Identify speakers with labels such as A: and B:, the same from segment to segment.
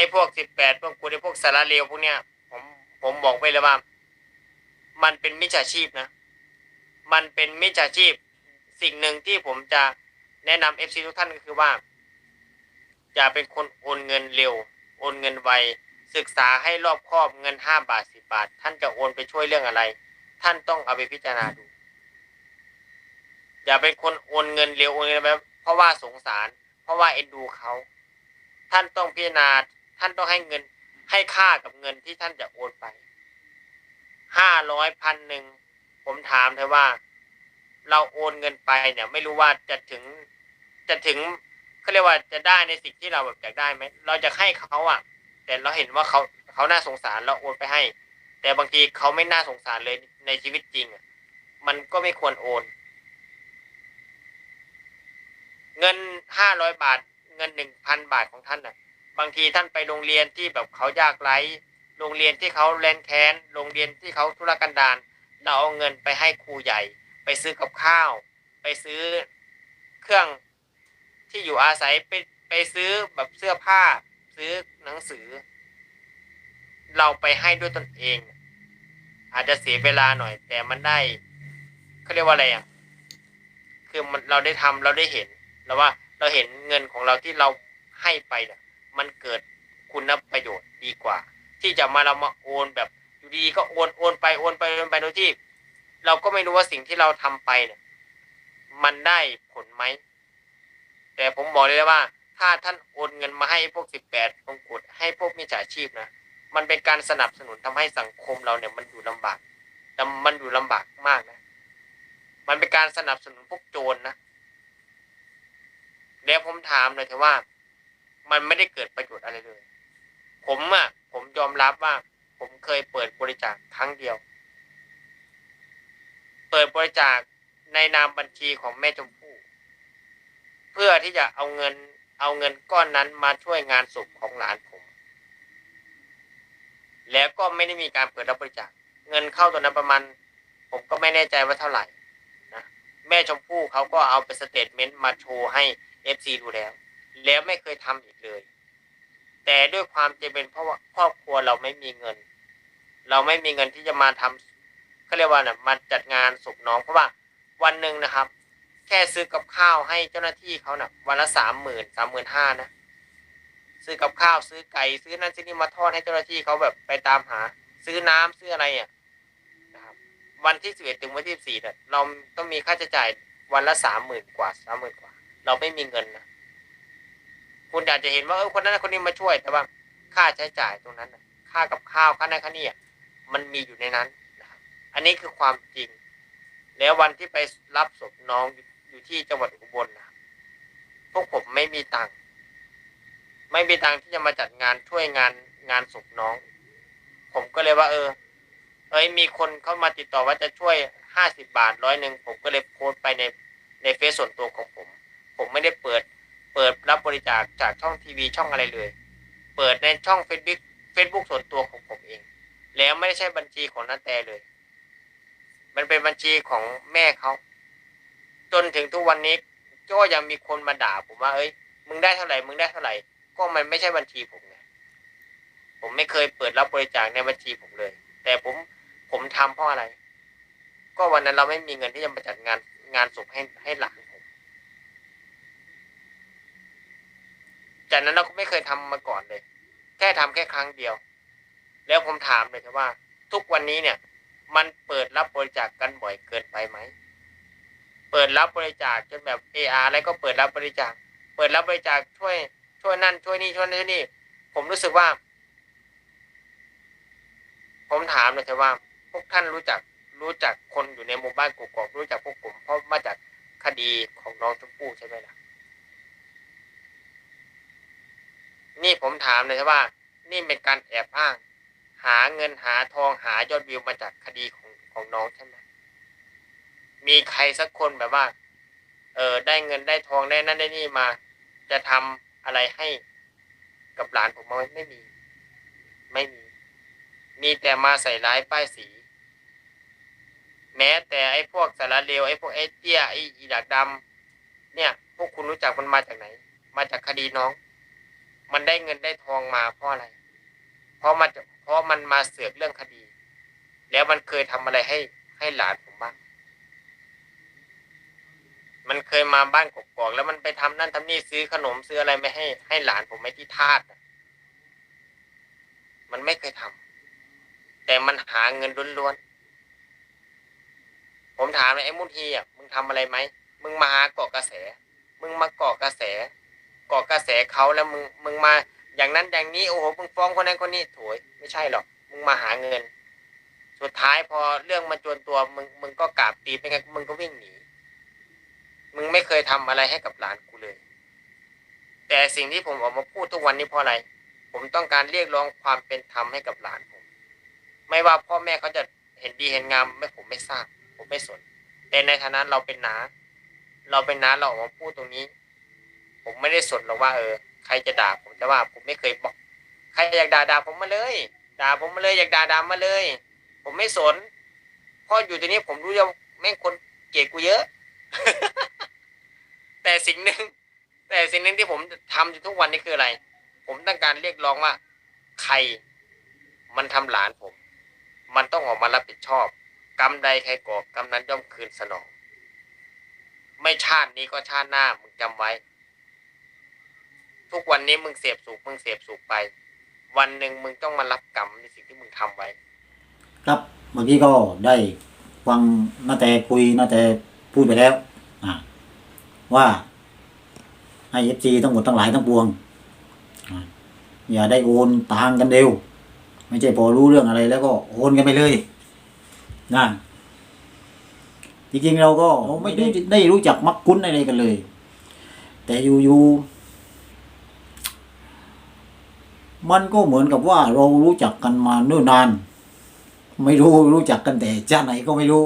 A: อ้พวกสิบแปดพวกกูไอ้พวกสารเลวพวกเนี้ยผมผมบอกไปเลยว่า มันเป็นมิจฉาชีพนะ มันเป็นมิจฉาชีพ สิ่งหนึ่งที่ผมจะแนะนำเอฟซีทุกท่านก็คือว่า อย่าเป็นคนโอนเงินเร็ว โอนเงินไวศึกษาให้รอบคอบเงินห้าบาทสิบาท ท่านจะโอนไปช่วยเรื่องอะไร ท่านต้องเอาไปพิจารณาดู อย่าเป็นคนโอนเงินเร็วโอนเงินแบบเพราะว่าสงสาร เพราะว่าเอ็นดูเขา ท่านต้องพิจารณา ท่านต้องให้เงินให้ค่ากับเงินที่ท่านจะโอนไปห้าร้อยพันหนึ่งผมถามเธอว่า เราโอนเงินไปเนี่ย ไม่รู้ว่าจะถึงจะถึงเขาเรียกว่าจะได้ในสิ่งที่เราแบบอยากได้ไหมเราจะให้เขาอะ แต่เราเห็นว่าเขาเขาน่าสงสารเราโอนไปให้ แต่บางทีเขาไม่น่าสงสารเลยในชีวิตจริงอะมันก็ไม่ควรโอน เงินห้าร้อยบาท เงินหนึ่งพันบาทของท่านน่ะ บางทีท่านไปโรงเรียนที่แบบเขายากไร้โรงเรียนที่เขาแลนแค้นโรงเรียนที่เขาธุรกันดารเราเอาเงินไปให้ครูใหญ่ ไปซื้อกับข้าว ไปซื้อเครื่องที่อยู่อาศัยไปไปซื้อแบบเสื้อผ้า ซื้อหนังสือ เราไปให้ด้วยตนเอง อาจจะเสียเวลาหน่อย แต่มันได้เขาเรียกว่าอะไรอะคือมันเราได้ทำเราได้เห็น แล้วว่าเราเห็นเงินของเราที่เราให้ไปเนี่ย มันเกิดคุณประโยชน์ดีกว่า ที่จะมาเรามาโอนแบบอยู่ดีก็โอนโอนไปโอนไปโอนไปโดยที่ เราก็ไม่รู้ว่าสิ่งที่เราทำไปเนี่ยมันได้ผลไหม แต่ผมบอกเลยว่า ถ้าท่านโอนเงินมาให้พวกสิบแปดมงกุฎให้พวกมิจฉาชีพนะมันเป็นการสนับสนุนทำให้สังคมเราเนี่ยมันอยู่ลำบากแต่มันอยู่ลำบากมากนะ มันเป็นการสนับสนุนพวกโจรนะเดี๋ยวผมถามเลยเถอะว่า มันไม่ได้เกิดประโยชน์อะไรเลย ผมอะผมยอมรับว่า ผมเคยเปิดบริจาคครั้งเดียว เปิดบริจาคในนามบัญชีของแม่ชมพู่เพื่อที่จะเอาเงิน เอาเงินก้อนนั้นมาช่วยงานศพของหลานผม แล้วก็ไม่ได้มีการเปิดรับบริจาคเงินเข้าตัวนั้นประมาณผมก็ไม่แน่ใจว่าเท่าไหร่นะแม่ชมพู่เขาก็เอาไปสเตทเมนต์มาโชว์ให้เอฟซีดูแล้ว แล้วไม่เคยทำอีกเลย แต่ด้วยความจะเป็นเพราะว่าครอบครัวเราไม่มีเงิน เราไม่มีเงินที่จะมาทำเขาเรียกว่านะมาจัดงานศพน้องเพราะว่าวันหนึ่งนะครับ แค่ซื้อกับข้าวให้เจ้าหน้าที่เขานะ่ะ วันละสามหมื่นสามหมื่นห้านะซื้อกับข้าวซื้อไก่ซื้อนั่นซื้อนี่มาทอดให้เจ้าหน้าที่เขาแบบไปตามหา ซื้อน้ำซื้ออะไรอะนะครับ วันที่สิบเอ็ดถึงวันที่สี่เนี่ยเราต้องมีค่าใช้จ่ายวันละสามหมื่นกว่าสามหมื่นกว่า เราไม่มีเงินนะ คุณอาจจะเห็นว่าเออคนนั้นคนนี้มาช่วย แต่ว่าค่าใช้จ่ายตรงนั้นค่ากับข้าวค่านั้นค่านี้มันมีอยู่ในนั้นนะครับอันนี้คือความจริง แล้ววันที่ไปรับศพน้องอยู่ที่จังหวัดอุบลนะพวกผมไม่มีตังค์ไม่มีตังค์ที่จะมาจัดงานช่วยงานงานศพน้อง ผมก็เลยว่า เออ เอ้ยมีคนเข้ามาติดต่อว่าจะช่วยห้าสิบาทร้อยหนึ่งผมก็เลยโพสต์ไปในในเฟซส่วนตัวของผม ผมไม่ได้เปิด เปิดรับบริจาคจากช่องทีวีช่องอะไรเลย เปิดในช่องเฟซบุ๊กเฟซบุ๊กส่วนตัวของผมเอง แล้วไม่ได้ใช่บัญชีของนันแต่เลย มันเป็นบัญชีของแม่เขา จนถึงทุกวันนี้ก็ยังมีคนมาด่าผมว่าเอ้ย มึงได้เท่าไหร่ มึงได้เท่าไหร่ ก็มันไม่ใช่บัญชีผมไงผมไม่เคยเปิดรับบริจาคในบัญชีผมเลย แต่ผมผมทำเพราะอะไร ก็วันนั้นเราไม่มีเงินที่จะมาจัดงานงานศพให้ให้หลานผม จากนั้นเราก็ไม่เคยทำมาก่อนเลย แค่ทำแค่ครั้งเดียว แล้วผมถามเลยครับว่า ทุกวันนี้เนี่ย มันเปิดรับบริจาคกันบ่อยเกินไปไหมเปิดรับบริจาคจนแบบเออาร์อะไรก็เปิดรับบริจาค เปิดรับบริจาคช่วย ช่วยนั่นช่วยนี่ช่วยนั่นช่วยนี่ ผมรู้สึกว่า ผมถามเลยครับว่า พวกท่านรู้จักรู้จักคนอยู่ในหมู่บ้านกกอกรู้จักพวกผมเพราะมาจากคดีของน้องชมพู่ใช่ไหมล่ะ นี่ผม ถามเลยว่า นี่เป็นการแอบอ้าง หาเงินหาทองหายอดวิวมาจากคดีของของน้องใช่ไหมมีใครสักคนแบบว่า เออได้เงินได้ทองได้นั่นได้นี่มา จะทำอะไรให้กับหลานผมไหมไม่มี ไม่มี มีแต่มาใส่ร้ายป้ายสี แม้แต่ไอ้พวกสารเลวไอ้พวกไอ้เตี้ยไอ้อีดักดำเนี่ย พวกคุณรู้จักมันมาจากไหน มาจากคดีน้อง มันได้เงินได้ทองมาเพราะอะไร เพราะมันจะเพราะมันมาเสือกเรื่องคดี แล้วมันเคยทำอะไรให้ให้หลานผมบ้าง มันเคยมาบ้านกกอกแล้วมันไปทำนั่นทำนี่ซื้อขนมซื้ออะไรไม่ให้ ให้หลานผมไม่ที่ทาสมันไม่เคยทำแต่มันหาเงินล้วนๆ ผมถามเลยไอ้มุทีอะมึงทำอะไรไหม มึงมาหาเกาะกระแส มึงมาเกาะกระแส กาะกระแสเขาแล้วมึงมึงมา อย่างนั้นอย่างนี้โอ้โหมึงฟ้องคนนั้นคนนี้โถยไม่ใช่หรอกมึงมาหาเงิน สุดท้ายพอเรื่องมันจวนตัวมึงมึงก็กราบตีไปไงมึงก็วิ่งหนีมึงไม่เคยทำอะไรให้กับหลานกูเลย แต่สิ่งที่ผมออกมาพูดทุกวันนี้เพราะอะไร ผมต้องการเรียกร้องความเป็นธรรมให้กับหลานผม ไม่ว่าพ่อแม่เขาจะเห็นดีเห็นงามไม่ผมไม่ทราบ ผมไม่สน แต่ในฐานะเราเป็นน้าเราเป็นน้าเราออกมาพูดตรงนี้ ผมไม่ได้สนหรอกว่าเออใครจะด่าผมแต่ว่าผมไม่เคยบอก ใครอยากด่าด่าผมมาเลย ด่าผมมาเลยอยากด่าด่ามาเลย ผมไม่สนเพราะอยู่ตรงนี้ผมรู้ว่าแม่งคนเกลียดกูเยอะ แต่สิ่งหนึ่งแต่สิ่งหนึ่งที่ผมทำอยู่ทุกวันนี้คืออะไร ผมต้องการเรียกร้องว่า ใครมันทำหลานผม มันต้องออกมารับผิดชอบ กรรมใดใครก่อกรรมนั้นย่อมคืนสนอง ไม่ชาตินี้ก็ชาติหน้ามึงจำไว้ ทุกวันนี้มึงเสพสุขมึงเสพสุขไป วันหนึ่งมึงต้องมารับกรรมในสิ่งที่มึงทำไว้
B: ครับเมื่อกี้ก็ได้ฟังนาแต่คุยนาแต่พูดไปแล้วอ่าว่าให้เอฟซีทั้งหมดทั้งหลายทั้งปวงอ่าอย่าได้โอนตางกันเร็ว ไม่ใช่พอรู้เรื่องอะไรแล้วก็โอนกันไปเลยนะจริงๆเราก็ไม่ได้ได้รู้จักมักคุ้นอะไรกันเลย แต่อยู่ๆ มันก็เหมือนกับว่าเรารู้จักกันมาเนิ่นนาน ไม่รู้รู้จักกันแต่ชาติไหนก็ไม่รู้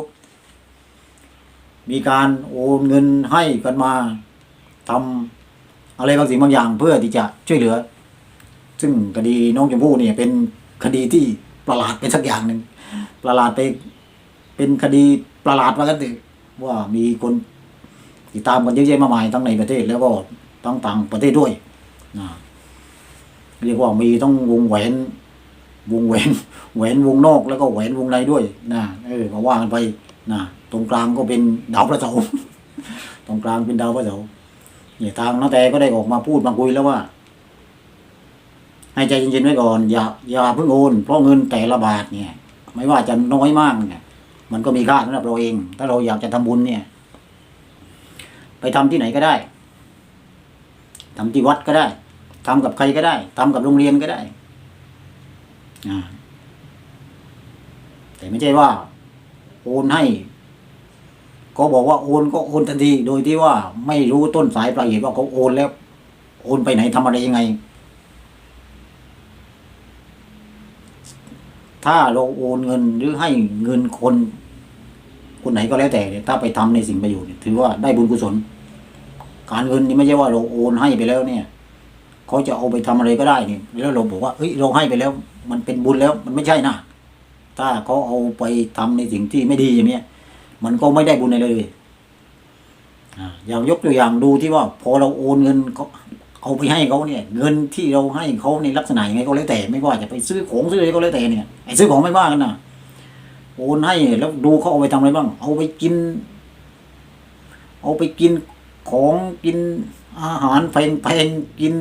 B: มีการโอนเงินให้กันมาทำอะไรบางสิ่งบางอย่างเพื่อที่จะช่วยเหลือ ซึ่งคดีน้องชมพู่เนี่ยเป็นคดีที่ประหลาดเป็นสักอย่างหนึ่งประหลาดไปเป็นคดีประหลาดว่ากันเถอะว่ามีคนติดตามกันเยอะแยะมากมายทั้งในประเทศแล้วก็ทั้งต่างประเทศด้วยนะ เรียกว่ามีต้องวงแหวน วงแหวน แหวนวงนอกแล้วก็แหวนวงในด้วยนะเออมาว่ากันไปนะตรงกลางก็เป็นดาวพระเสาร์ตรงกลางเป็นดาวพระเสาร์เนี่ยทางน้าแต่ก็ได้ออกมาพูดมาคุยแล้วว่า ให้ใจเย็นๆไว้ก่อน อย่าอย่าเพิ่งโอนเพราะเงินแต่ละบาทเนี่ย ไม่ว่าจะน้อยมากเนี่ย มันก็มีค่าสำหรับเราเอง ถ้าเราอยากจะทำบุญเนี่ย ไปทำที่ไหนก็ได้ทำที่วัดก็ได้ ทำกับใครก็ได้ทำกับโรงเรียนก็ได้แต่ไม่ใช่ว่า โอนให้ ก็บอกว่าโอนก็โอนทันที โดยที่ว่า ไม่รู้ต้นสายปลายเหตุว่าเขาโอนแล้ว โอนไปไหนทำอะไรยังไง ถ้าเราโอนเงินหรือให้เงินคนคนไหนก็แล้วแต่เนี่ยถ้าไปทำในสิ่งประโยชน์เนี่ยถือว่าได้บุญกุศล การเงินนี่ไม่ใช่ว่าเราโอนให้ไปแล้วเนี่ย เขาจะเอาไปทำอะไรก็ได้นี่แล้วเราบอกว่าเอ้ยเราให้ไปแล้ว มันเป็นบุญแล้วมันไม่ใช่นะถ้าเขาเอาไปทำในสิ่งที่ไม่ดีอย่างเนี้ยมันก็ไม่ได้บุญอะไรเลยอ่าอย่างยกตัวอย่างดูที่ว่า พอเราโอนเงินเขาเอาไปให้เขาเนี่ย เงินที่เราให้เขาในลักษณะยังไงก็แล้วแต่ ไม่ว่าจะไปซื้อของซื้ออะไรก็แล้วแต่เนี่ยไอ้ซื้อของไม่ว่ากันนะโอนให้แล้วดูเขาเอาไปทำอะไรบ้าง เอาไปกิน เอาไปกินของกินอาหารแพงๆกิน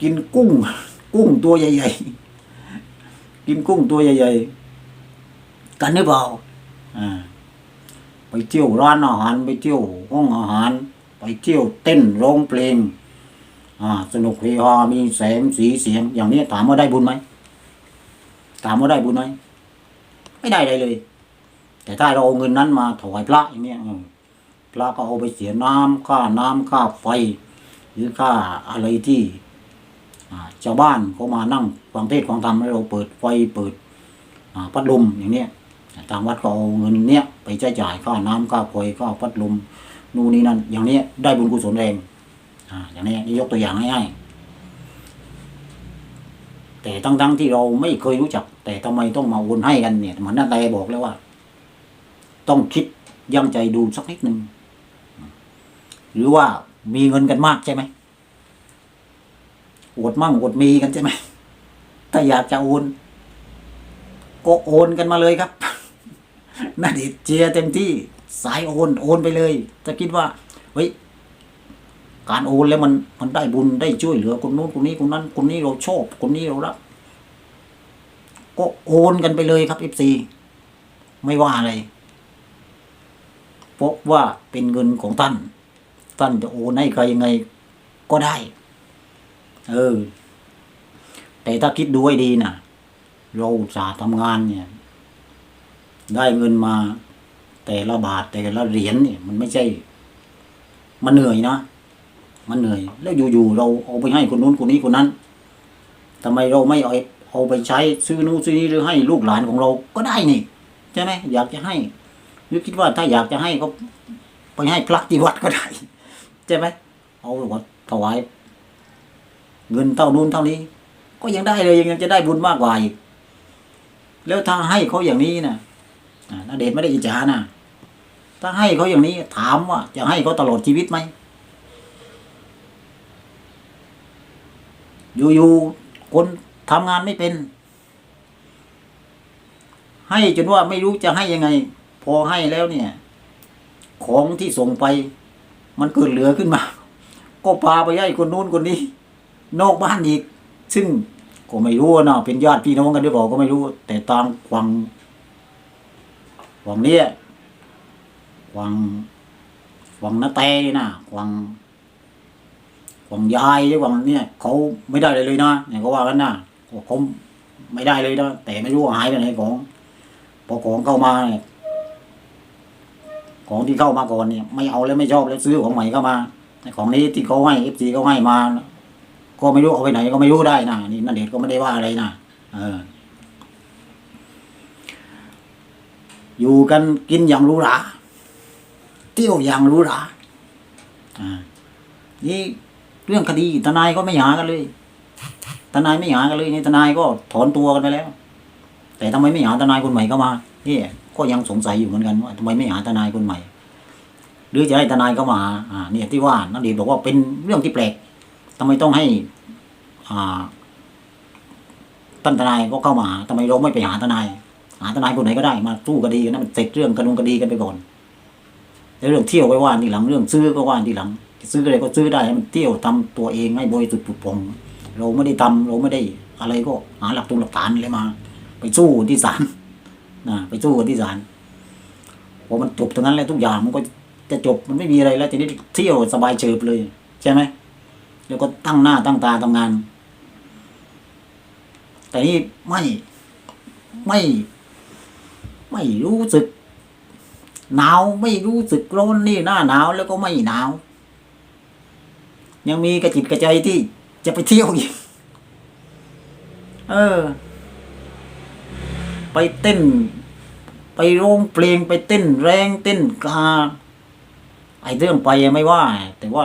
B: กินกุ้ง กุ้งตัวใหญ่ๆ กินกุ้งตัวใหญ่ๆ กันหรือเปล่าอ่าไปเที่ยวร้านอาหารไปเที่ยวห้องอาหาร ไปเที่ยวเต้นร้องเพลงอ่าสนุกเฮฮามีแสงสีเสียง อย่างนี้ถามว่าได้บุญไหมถามว่าได้บุญไหมไม่ได้เลยเลย แต่ถ้าเราเอาเงินนั้นมาถวายพระอย่างนี้พระก็เอาไปเสียน้ำค่าน้ำค่าไฟ หรือค่าอะไรที่ชาวบ้านเขามานั่งฟังเทศฟังธรรมแล้วเราเปิดไฟเปิดพัดลมอย่างเนี้ยทางวัดก็เอาเงินเนี้ยไปใช้จ่ายค่าน้ำค่าไฟค่าพัดลมนู่นนี่นั่นอย่างเนี้ยได้บุญกุศลเองอ่าอย่างเนี้ยนี่ยกตัวอย่างง่ายๆแต่ทั้งๆที่เราไม่เคยรู้จัก แต่ทำไมต้องมาโอนให้กันเนี่ยเหมือนน้าแต่บอกแล้วว่า ต้องคิดยั้งใจดูสักนิดหนึ่งหรือว่า มีเงินกันมากใช่ไหมอวดมั่งอวดมีกันใช่ไหมถ้าอยากจะโอนก็โอนกันมาเลยครับนาดชน์เจียเต็มที่สายโอนโอนไปเลยถ้าคิดว่าเฮ้ยการโอนแล้วมันมันได้บุญได้ช่วยเหลือคนนู้นคนนี้คนนั้นคนนี้เราชอบคนนี้เรารักก็โอนกันไปเลยครับเอฟซีไม่ว่าอะไรเพราะว่าเป็นเงินของท่าน ท่านจะโอนให้ใครยังไงก็ได้ เออ แต่ถ้าคิดดูให้ดีนะเราสาทำงานเนี่ย ได้เงินมา แต่ละบาทแต่ละเหรียญเนี่ย มันไม่ใช่ มันเหนื่อยนะมันเหนื่อย แล้วอยู่ๆเราเอาไปให้คนนู้นคนนี้คนนั้นทำไมเราไม่เอาเอาไปใช้ซื้อนู้นซื้อนี้หรือให้ลูกหลานของเราก็ได้นี่ใช่ไหมอยากจะให้หรือคิดว่าถ้าอยากจะให้ก็ไปให้พระที่วัดก็ได้ ใช่ไหมเอาไปวัดถวายเงินเท่านู้นเท่านี้ ก็ยังได้เลยยังจะได้บุญมากกว่าอีก แล้วถ้าให้เขาอย่างนี้นะนาเดชไม่ได้อิจฉานะถ้าให้เขาอย่างนี้ถามว่า จะให้เขาตลอดชีวิตไหมอยู่ๆคนทำงานไม่เป็น ให้จนว่าไม่รู้จะให้ยังไง พอให้แล้วเนี่ย ของที่ส่งไป มันเกิดเหลือขึ้นมา ก็พาไปให้คนนู้นคนนี้ นอกบ้านอีก ซึ่งก็ไม่รู้นะเป็นญาติพี่น้องกันหรือเปล่าก็ไม่รู้ แต่ตามวังวังเนี้ยวังวังนาแตนี่นะวังวังยายหรือวังเนี่ยเขาไม่ได้เลยเลยนะเนี่ยเขาว่ากันนะเขาไม่ได้เลยนะแต่ไม่รู้หายไปไหนของพอของเข้ามาเนี่ย ของที่เข้ามาก่อนเนี่ยไม่เอาแล้วไม่ชอบแล้วซื้อของใหม่เข้ามาของนี้ที่เขาให้เอฟซีเขาให้มา ก็ไม่รู้เอาไปไหนก็ไม่รู้ได้นะนี่นาเดชก็ไม่ได้ว่าอะไรนะเออ อยู่กันกินอย่างรูหราเที่ยวอย่างรูหราอ่านี่เรื่องคดีทนายก็ไม่หากันเลยทนายไม่หากันเลยนี่ทนายก็ถอนตัวกันไปแล้ว แต่ทำไมไม่หาทนายคนใหม่เข้ามานี่ ก็ยังสงสัยอยู่เหมือนกันว่าทำไมไม่หาทนายคนใหม่ หรือจะให้ทนายเข้ามาอ่าเนี่ยที่ว่านักดีบอกว่าเป็นเรื่องที่แปลกทำไมต้องให้อ่าท่านทนายก็เข้ามาทำไมเราไม่ไปหาทนาย หาทนายคนไหนก็ได้มาสู้คดีกันนะมันเสร็จเรื่องกระดุงคดีกันไปก่อนแล้วเรื่องเที่ยวไว้ว่าทีหลังเรื่องซื้อก็ว่าทีหลัง ซื้ออะไรก็ซื้อได้ให้มันเที่ยวทำตัวเองให้บริสุทธิ์ผุดพองเราไม่ได้ทำเราไม่ได้อะไรก็หาหลักตรงหลักฐานอะไรมา ไปสู้ที่ศาล นะไปสู้กับที่ศาลพอมันจบตรงนั้นแล้วทุกอย่างมันก็จะจบมันไม่มีอะไรแล้วทีนี้เที่ยวสบายเฉิบเลย ใช่ไหมแล้วก็ตั้งหน้าตั้งตาทำงาน แต่นี่ไม่ไม่ ไม่รู้สึก หนาวไม่รู้สึกร้อนนี่หน้าหนาวแล้วก็ไม่หนาว ยังมีกระจิตกระใจที่จะไปเที่ยวอีกเออ ไปเต้น ไปร้องเพลงไปเต้นแรงเต้นกาไอ้เรื่องไปไม่ว่า แต่ว่า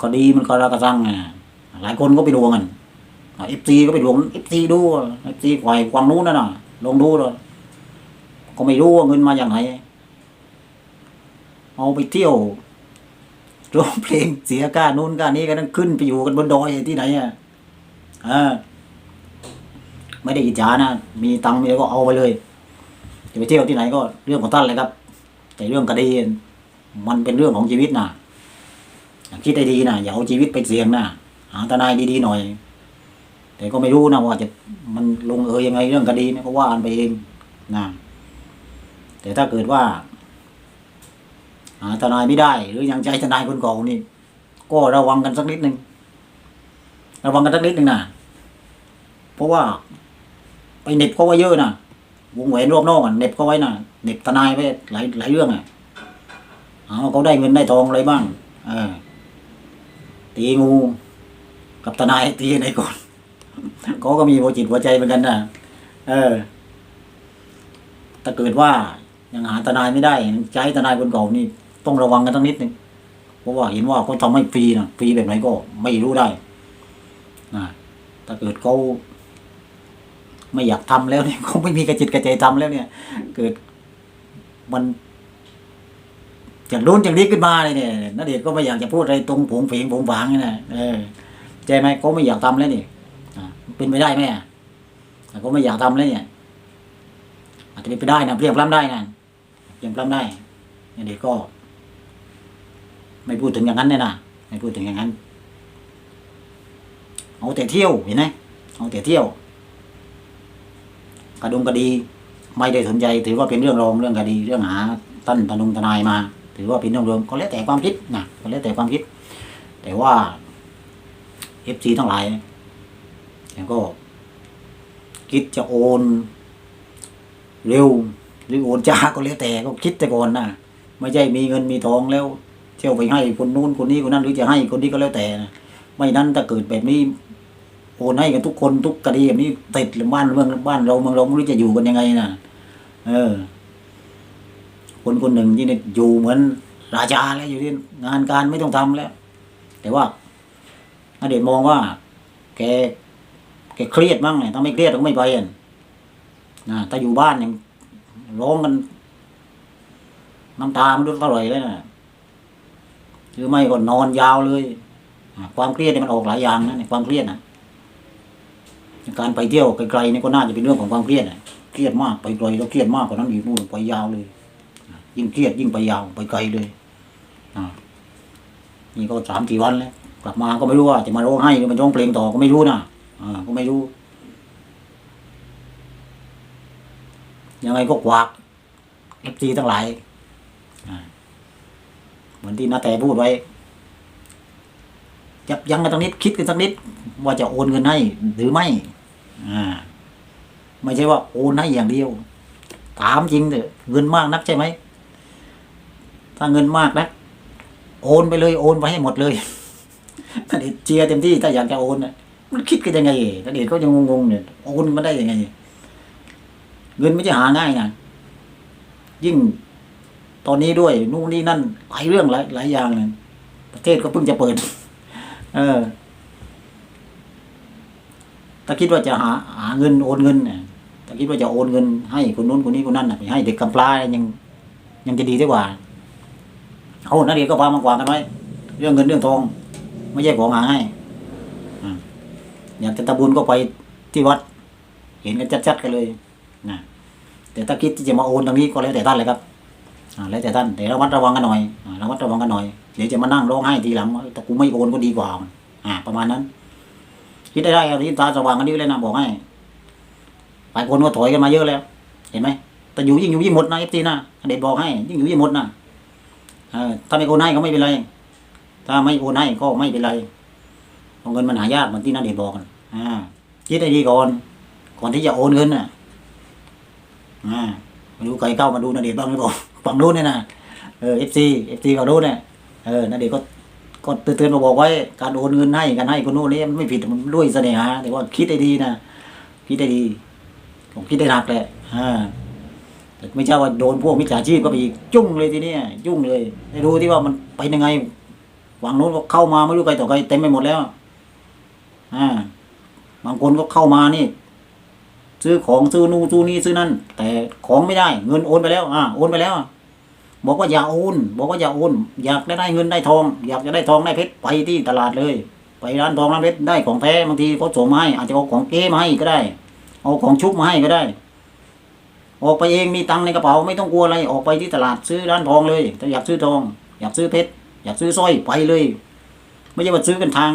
B: คดีมันก็ระกระซังไงหลายคนก็ไปดูกันเอฟซีก็ไปดูเอฟซีดูเอฟซีควายควางนู้นน่ะนะลองดูเลยก็ไม่รู้ว่าเงินมาอย่างไรเอาไปเที่ยวร้องเพลงเสียค่านู้นค่านี้ก็ต้องขึ้นไปอยู่กันบนดอยที่ไหนอะเออ ไม่ได้อิจฉานะ มีตังค์มีอะไรก็เอาไปเลย จะไปเที่ยวที่ไหนก็เรื่องของท่านเลยครับ แต่เรื่องคดีมันเป็นเรื่องของชีวิตนะคิดให้ดีนะอย่าเอาชีวิตไปเสี่ยงนะหาทนายดีๆหน่อย แต่ก็ไม่รู้นะว่าจะมันลงเอยยังไงเรื่องคดีเนี่ยก็ว่ากันไปเองนะแต่ถ้าเกิดว่าหาทนายไม่ได้ หรือยังใจทนายคนเก่านี่ ก็ระวังกันสักนิดหนึ่งระวังกันสักนิดหนึ่งนะเพราะว่า ไปเน็บเขาไว้เยอะนะวงแหวนรอบนอกอะเน็บเขาไว้นะเน็บทนายไว้หลายหลายเรื่องอะเอาเขาได้เงินได้ทองอะไรบ้างเออตีงูกับทนายตีไหนก่อนเขาก็มีหัวจิตหัวใจเหมือนกันนะเออถ้าเกิดว่ายังหาทนายไม่ได้ใช้ทนายคนเก่านี่ต้องระวังกันตั้งนิดนึงเพราะว่าเห็นว่าเขาทำให้ฟรีนะฟรีแบบไหนก็ไม่รู้ได้นะถ้าเกิดเขา ไม่อยากทำแล้วเนี่ยเขาไม่มีกระจิตกระใจทำแล้วเนี่ย เกิดมันจากนู้นจากนี้ขึ้นมาเลยเนี่ยนเดชน์ก็ไม่อยากจะพูดอะไรตรงผงเฝงผงฝางนี่นะเออใจไหมก็ไม่อยากทำแล้วนี่เป็นไปได้ไหมก็ไม่อยากทำแล้วเนี่ย อาจจะเป็นไปได้นะเรียบปล้ำได้นะเรียบปล้ำได้นเดชก็ ไม่พูดถึงอย่างนั้นเนี่ยนะไม่พูดถึงอย่างนั้น เอาแต่เที่ยวเห็นไหมเอาแต่เที่ยว กระดุมกระดีไม่ได้สนใจ ถือว่าเป็นเรื่องรองเรื่องคดีเรื่องหาท่านทนุงทนายมา ถือว่าเป็นเรื่องรวมก็แล้วแต่ความคิดนะก็แล้วแต่ความคิด แต่ว่าเอฟซีทั้งหลายแล้วก็ คิดจะโอน เร็ว หรือโอนจ้าก็แล้วแต่ก็คิดแต่ก่อนนะไม่ใช่มีเงินมีทองแล้วเที่ยวไปให้คนนู้นคนนี้คนนั้นหรือจะให้คนนี้ก็แล้วแต่นะไม่นั้นถ้าเกิดแบบนี้ โอนให้กันทุกคนทุกคดีแบบนี้ติดหรือบ้านเมืองบ้านเราเมืองเราไม่รู้จะอยู่กันยังไงนะเออ คนคนหนึ่งที่เนี่ยอยู่เหมือนราชาแล้วอยู่ที่งานการไม่ต้องทำแล้ว แต่ว่าอเดชมองว่า แกแกเครียดมั้งเนี่ยถ้าไม่เครียดก็ไม่ไปอะนะถ้าอยู่บ้านยังร้องกัน น้ำตามันรุดเท่าไหร่แล้วนะหรือไม่ก็นอนยาวเลย ความเครียดเนี่ยมันออกหลายอย่างนะความเครียดนะ การไปเที่ยวไกลๆนี่ก็น่าจะเป็นเรื่องของความเครียดนะเครียดมากไปไกลแล้วเครียดมากกว่านั้นอีกนู่นไปยาวเลยยิ่งเครียดยิ่งไปยาวไปไกลเลยอ่านี่ก็สามสี่วันแล้วกลับมาก็ไม่รู้ว่าจะมาร้องไห้หรือมาร้องเพลงต่อก็ไม่รู้นะอ่า ก็ไม่รู้ ยังไงก็กวากเอฟซีทั้งหลายอ่าเหมือนที่นาแต่พูดไว้ยับยั้งกันสักนิดคิดกันสักนิด ว่าจะโอนเงินให้หรือไม่ อ่า ไม่ใช่ว่าโอนให้อย่างเดียว ถามจริงเถอะเงินมากนักใช่ไหม ถ้าเงินมากนักโอนไปเลยโอนไปให้หมดเลยถ้าเด็ดเจียร์เต็มที่ถ้าอยากจะโอนน่ะมันคิดกันยังไงถ้าเด็ดก็ยังงงๆเนี่ยโอนมาได้ยังไง เงินไม่ใช่หาง่ายนะยิ่งตอนนี้ด้วยนู่นนี่นั่นหลายเรื่องหลายหลายอย่างเลยประเทศก็เพิ่งจะเปิด เออ ถ้าคิดว่าจะหาหาเงินโอนเงินเนี่ยถ้าคิดว่าจะโอนเงิน ให้คนนู้นคนนี้คนนั้นน่ะไปให้เด็กกำพร้ายังยังจะดีดีกว่าเอานักเรียนก็พามากว่ากันไว้เรื่องเงินเรื่องทอง ไม่ใช่ของหาให้ออยากจะทำบุญก็ไปที่วัด เห็นกันชัดๆกันเลยนะแต่ถ้าคิดที่จะมาโอนตรงนี้ก็แล้วแต่ท่านเลยครับอ่าแล้วแต่ท่านแต่ระมัดระวังกันหน่อยอ่าระมัดระวังกันหน่อยเดี๋ยวจะมานั่งร้องไห้ทีหลังว่าแต่กูไม่โอนก็ดีกว่าอ่า ประมาณนั้น คิดได้ได้อาที่ตาสว่างกันนี้เลยนะบอกให้หลายคนก็ถอยกันมาเยอะแล้ว เห็นไหมแต่อยู่ยิ่งอยู่ยิ่งหมดนะเอฟซีนะเด็ดบอกให้ ยิ่งอยู่ยิ่งหมดนะเออถ้าไม่โอนให้ก็ไม่เป็นไร ถ้าไม่โอนให้ก็ไม่เป็นไรเพราะเงินมันหายากเหมือนที่นันเดชบอกนะอ่าคิดให้ดีก่อน ก่อนที่จะโอนเงินน่ะอ่ามาดูใครเข้ามาดูนาเดชบ้างหรือเปล่าฝั่งนู้เนี่ยนะเออเอฟซีเอฟซีเขาดูเนี่ยเออนาเดชก็ ก็เตือนมาบอกไว้การโอนเงินให้กันให้คนนู้นนี่มันไม่ผิดมันด้วยเสน่หาแต่ว่าคิดให้ดีนะคิดให้ดี ผมคิดได้หนักแหละอ่าแต่ไม่ใช่ว่าโดนพวกมิจฉาชีพก็ไปอีกยุ่งเลยทีเนี้ยุ่งเลยให้ดูที่ว่ามันไปยังไงฝั่งนู้นก็เข้ามาไม่รู้ใครต่อใครเต็มไปหมดแล้วอ่าบางคนก็เข้ามานี่ ซื้อของซื้อนู่นซื้อนี่ซื้อนั่นแต่ของไม่ได้ เงินโอนไปแล้ว อ่าโอนไปแล้ว บอกว่าอย่าโอนบอกว่าอย่าโอนอยากได้ได้เงินได้ทอง อยากจะได้ทองได้เพชรไปที่ตลาดเลย ไปร้านทองร้านเพชรได้ของแท้บางทีเขาส่งมาให้อาจจะเอาของเก๊มาให้ก็ได้ เอาของชุบมาให้ก็ได้ ออกไปเองมีตังในกระเป๋าไม่ต้องกลัวอะไรออกไปที่ตลาดซื้อร้านทองเลยถ้าอยากซื้อทอง อยากซื้อเพชรอยากซื้อสร้อยไปเลย ไม่ใช่ว่าซื้อกันทาง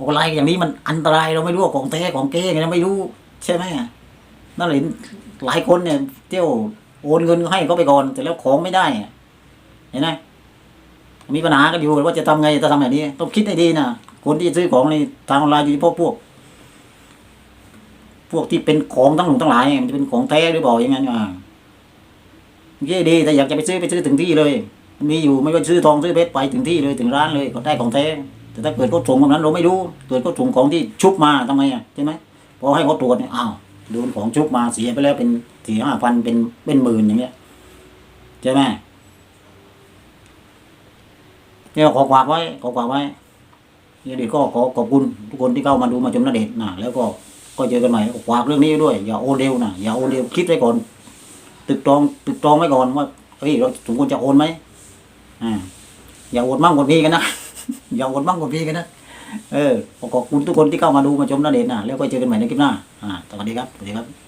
B: ออนไลน์อย่างนี้มันอันตรายเราไม่รู้ว่าของแท้ของเก๊ไงไม่รู้ใช่ไหมนั่นเลยหลายคนเนี่ยเที่ยว โอนเงินให้เขาไปก่อนแต่แล้วของไม่ได้เห็นไหมมีปัญหากันอยู่ว่าจะทำไงจะทำแบบนี้ ต้องคิดให้ดีนะคนที่ซื้อของในทางออนไลน์อยู่ที่พวกพวก พวกที่เป็นของทั้งหลงทั้งหลาย มันจะเป็นของแท้หรือเปล่าอย่างนั้นอะเย่ดีแต่อยากจะไปซื้อไปซื้อถึงที่เลยมีอยู่ไม่ว่าซื้อทองซื้อเพชรไปถึงที่เลยถึงร้านเลยก็ได้ของแท้แต่ถ้าเกิดเขาส่งแบบนั้นเราไม่รู้เกิดเขาส่งของที่ชุบมาทำไงอะใช่ไหมพอให้เขาตรวจเนี่ยอ้าว โดนของชุบมาเสียไปแล้วเป็นสี่ห้าพันเป็นเป็นหมื่นอย่างเงี้ยใช่ไหมเนี่ยขอฝากไว้ขอฝากไว้เนี่ยด็กก็ขอขอบคุณทุกคนที่เข้ามาดูมาชมนาเดชน์นะแล้วก็ก็เจอกันใหม่ฝากเรื่องนี้ด้วย อย่าโอนเร็วนะอย่าโอนเร็วคิดไว้ก่อนตึกตรองตึกตรองไว้ก่อนว่าเฮ้ยเราสมควรจะโอนไหมอ่าอย่าโอวดมั่งอวดพี่กันนะอย่าโอวดมั่งอวดพี่กันนะ เออขอบคุณทุกคนที่เข้ามาดูมาชมนาเดชน์นะแล้วก็เจอกันใหม่ในคลิปหน้าอ่าสวัสดีครับสวัสดีครับ